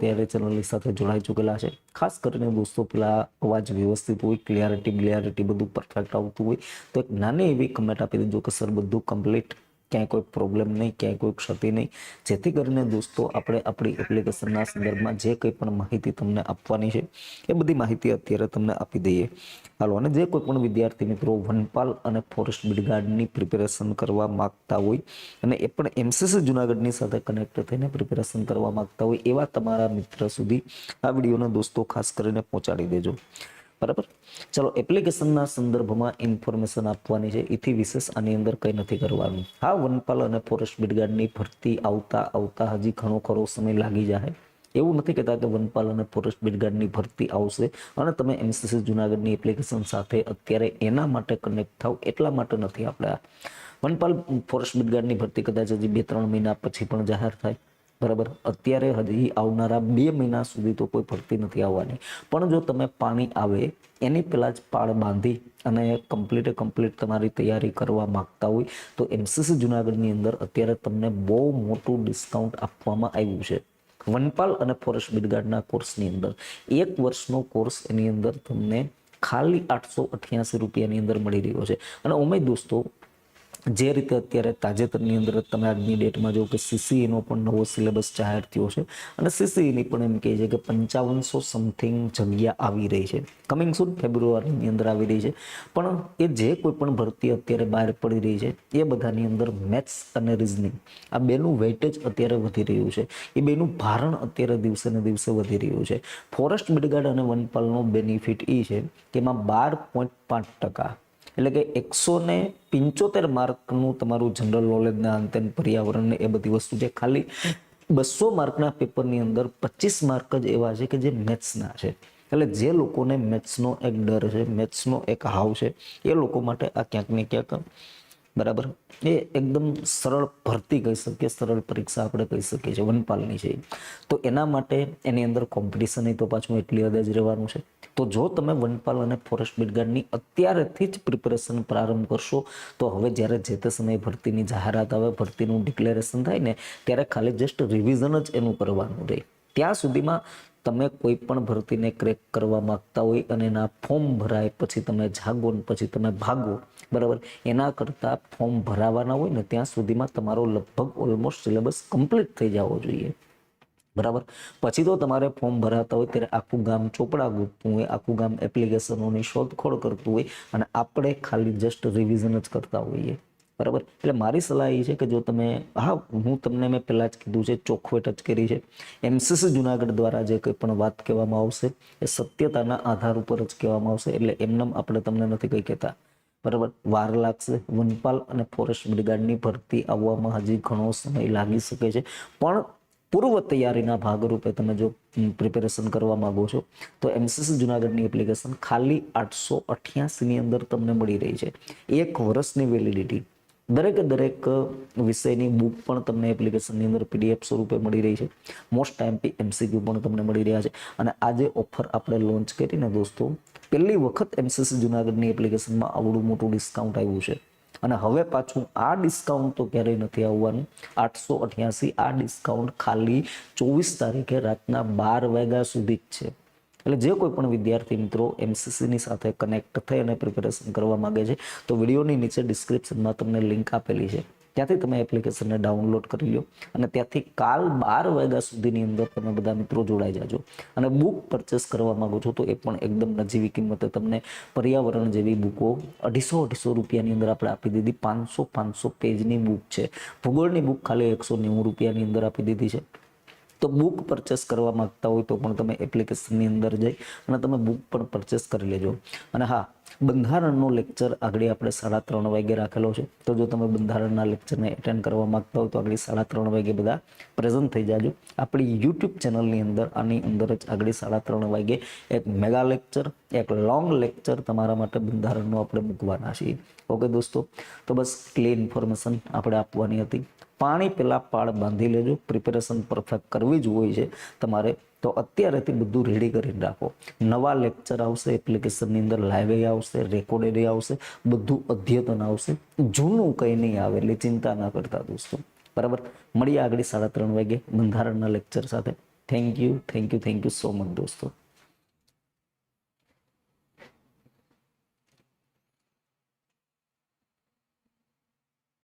ત્યારે ચેનલની સાથે જોડાઈ ચૂકેલા છે. ખાસ કરીને દોસ્તો, પેલા અવાજ વ્યવસ્થિત હોય ક્લિયરિટી ક્લિયરિટી બધું પરફેક્ટ આવતું હોય. તો એક નાની એવી કમેન્ટ આપી દેજો કે સર બધું કમ્પ્લીટ ક્યાંય કોઈ પ્રોબ્લેમ નહીં, ક્યાંય કોઈ ક્ષતિ નહીં. જેથી કરીને દોસ્તો, આપણે આપણી એપ્લિકેશનના સંદર્ભમાં જે કંઈ પણ માહિતી તમને આપવાની છે, એ બધી માહિતી અત્યારે તમને આપી દઈએ. હાલો, અને જે કોઈ પણ વિદ્યાર્થી મિત્રો વનપાલ અને ફોરેસ્ટ બિડગાર્ડની પ્રિપેરેશન કરવા માગતા હોય અને એ પણ એમસીસી જુનાગઢની સાથે કનેક્ટ થઈને પ્રિપેરેશન કરવા માગતા હોય એવા તમારા મિત્ર સુધી આ વિડીયોને દોસ્તો ખાસ કરીને પહોંચાડી દેજો. બરાબર? ચલો એપ્લિકેશનના સંદર્ભમાં ઇન્ફોર્મેશન આપવાની છે. એથી વિશેષ આની અંદર કંઈ નથી કરવાનું. હા, વનપાલ અને ફોરેસ્ટ બિડગાર્ડની ભરતી આવતા આવતા હજી ઘણો ખરો સમય લાગી જાય એવું નથી કહેતા કે વનપાલ અને ફોરેસ્ટ બિડગાર્ડની ભરતી આવશે અને તમે એમસીસી જુનાગઢની એપ્લિકેશન સાથે અત્યારે એના માટે કનેક્ટ થાવ એટલા માટે નથી આપણે. વનપાલ ફોરેસ્ટ બિડગાર્ડની ભરતી કદાચ હજી બે ત્રણ મહિના પછી પણ જાહેર થાય. બરાબર? અત્યારે હજી આવનારા બે મહિના સુધી તો કોઈ ભરતી નથી આવવાની. પણ જો તમે પાણી આવે, એની પહેલાં જ પાળ બાંધી અને કમ્પ્લીટે કમ્પ્લીટ તમારી તૈયારી કરવા માંગતા હોય, તો એમસીસી જુનાગઢની અંદર અત્યારે તમને બહુ મોટું ડિસ્કાઉન્ટ આપવામાં આવ્યું છે. વનપાલ અને ફોરેસ્ટ બિડગાર્ડના કોર્સની અંદર. એક વર્ષનો કોર્સ એની અંદર તમને ખાલી આઠસો અઠ્યાસી રૂપિયાની અંદર મળી રહ્યો છે. અને ઉમેદ દોસ્તો જે રીતે અત્યારે તાજેતરની અંદર તમે આજની ડેટમાં જો કે સીસીઈનો પણ નવો સિલેબસ જાહેર થયો છે અને સીસીઈની પણ એમ કહે છે કે પંચાવનસો સમથિંગ જગ્યા આવી રહી છે. કમિંગ સુન ફેબ્રુઆરીની અંદર આવી રહી છે. પણ એ જે કોઈ પણ ભરતી અત્યારે બહાર પડી રહી છે, એ બધાની અંદર મેથ્સ અને રિઝનિંગ આ બેનું વેઇટેજ અત્યારે વધી રહ્યું છે. એ બેનું ભારણ અત્યારે દિવસે ને દિવસે વધી રહ્યું છે. ફોરેસ્ટ બિડગાર્ડ અને વનપાલનો બેનિફિટ એ છે કે એમાં બાર પોઈન્ટ પાંચ ટકા એટલે કે એકસો ને પિંચોતેર માર્કનું તમારું જનરલ નોલેજના અંતે પર્યાવરણ એ બધી વસ્તુ છે. ખાલી બસો માર્કના પેપરની અંદર પચીસ માર્ક જ એવા છે કે જે મેથ્સના છે. એટલે જે લોકોને મેથ્સનો એક ડર છે, મેથ્સનો એક હાવ છે, એ લોકો માટે આ ક્યાંક ને ક્યાંક બરાબર? એ એકદમ સરળ ભરતી કહી શકીએ, સરળ પરીક્ષા આપણે કહી શકીએ છીએ, વનપાલની છે તો એના માટે એની અંદર કોમ્પિટિશન તો પાછું એટલી હદે જ રહેવાનું છે. તો જો તમે વનપાલ અને ફોરેસ્ટ બિડગાર્ડની અત્યારેથી જ પ્રિપેરેશન પ્રારંભ કરશો, તો હવે જ્યારે જે તે સમયે ભરતીની જાહેરાત આવે, ભરતીનું ડિક્લેરેશન થાય ને, ત્યારે ખાલી જસ્ટ રિવિઝન જ એનું કરવાનું રહે. ત્યાં સુધીમાં તમે કોઈ પણ ભરતીને ક્રેક કરવા માંગતા હોય અને એના ફોર્મ ભરાય, પછી તમે જાગો ને પછી તમે ભાગો, બરાબર? એના કરતાં ફોર્મ ભરાવાના હોય ને ત્યાં સુધીમાં તમારો લગભગ ઓલમોસ્ટ સિલેબસ કમ્પ્લીટ થઈ જવો જોઈએ. બરાબર? પછી તો તમારે ફોર્મ ભરાતા હોય ત્યારે આખું ગામ ચોપડા ગોતતું હોય, આખું ગામ એપ્લિકેશનોની શોધખોળ કરતું હોય અને આપણે ખાલી જસ્ટ રિવિઝન જ કરતા હોઈએ. બરાબર? એટલે મારી સલાહ એ છે કે જો તમે, હા, હું તમને મેં પહેલાં જ કીધું છે ચોખવટ જ કરી છે. એમસીસી જુનાગઢ દ્વારા જે કંઈ પણ વાત કહેવામાં આવશે, એ સત્યતાના આધાર ઉપર જ કહેવામાં આવશે, એટલે એમનેમ આપણે તમને નથી કંઈ કહેતા. બરાબર? વાર લાગશે. વનપાલ અને ફોરેસ્ટ બ્રિગેડની ભરતી આવવામાં હજી ઘણો સમય લાગી શકે છે. પણ પૂર્વ તૈયારીના ભાગરૂપે તમે જો પ્રિપેરેશન કરવા માંગો છો, તો એમસીસી જુનાગઢની એપ્લિકેશન ખાલી આઠસો અઠ્યાસીની અંદર તમને મળી રહી છે. એક વર્ષની વેલિડિટી દરેકે દરેક વિષયની બુક પણ તમને એપ્લિકેશનની અંદર પીડીએફ સ્વરૂપે મળી રહી છે. મોસ્ટ ટાઈમપી એમસીક્યુ પણ તમને મળી રહ્યા છે. અને આજે ઓફર આપણે લોન્ચ કરીને દોસ્તો, પહેલી વખત એમસીસી જુનાગઢની એપ્લિકેશનમાં આવડું મોટું ડિસ્કાઉન્ટ આવ્યું છે. અને હવે પાછું આ ડિસ્કાઉન્ટ તો ક્યારેય નથી આવવાનું. આઠસો અઠ્યાસી આ ડિસ્કાઉન્ટ ખાલી ચોવીસ તારીખે રાતના બાર વાગ્યા સુધી જ છે. એટલે જે કોઈ પણ વિદ્યાર્થી મિત્રો એમસીસીની સાથે કનેક્ટ થઈ અને પ્રિપેરેશન કરવા માગે છે, તો વિડીયોની નીચે ડિસ્ક્રિપ્શનમાં તમને લિંક આપેલી છે. ત્યાંથી તમે એપ્લિકેશનને ડાઉનલોડ કરી લો અને ત્યાંથી કાલ બાર વાગ્યા સુધીની અંદર તમે બધા મિત્રો જોડાઈ જાજો. અને બુક પરચેસ કરવા માંગો છો તો એ પણ એકદમ નજીવી કિંમતે તમને પર્યાવરણ જેવી બુકો અઢીસો અઢીસો રૂપિયાની અંદર આપણે આપી દીધી. પાંચસો પાંચસો પેજની બુક છે. ભૂગોળની બુક ખાલી એકસો નેવું રૂપિયાની અંદર આપી દીધી છે. તો બુક પરચેસ કરવા માંગતા હોય તો પણ તમે એપ્લિકેશનની અંદર જઈ અને તમે બુક પણ પરચેસ કરી લેજો. અને હા, બંધારણનો લેક્ચર આગળ આપણે સાડા ત્રણ વાગે રાખેલો છે. તો જો તમે બંધારણના લેક્ચરને એટેન્ડ કરવા માંગતા હોય તો આગળ સાડા ત્રણ વાગે બધા પ્રેઝન્ટ થઈ જાજો. આપણી યુટ્યુબ ચેનલની અંદર, આની અંદર જ આગળ સાડા ત્રણ વાગે એક મેગા લેક્ચર એક લોંગ લેક્ચર તમારા માટે બંધારણનો આપણે મૂકવાના છીએ. ઓકે દોસ્તો. તો બસ ક્લિયર ઇન્ફોર્મેશન આપણે આપવાની હતી. પાણી પહેલાં પાળ બાંધી લેજો. પ્રિપેરેશન પરફેક્ટ કરવી જ હોય છે. તમારે તો અત્યારેથી બધું રેડી કરીને રાખો. નવા લેક્ચર આવશે એપ્લિકેશનની અંદર લાઈવ આવશે રેકોર્ડેડ આવશે, બધું અદ્યતન આવશે. જૂનું કંઈ નહીં આવે, એટલે ચિંતા ના કરતા દોસ્તો. બરાબર? મળીએ આગળ સાડા ત્રણ વાગે બંધારણના લેક્ચર સાથે. Thank you thank you thank you so much દોસ્તો.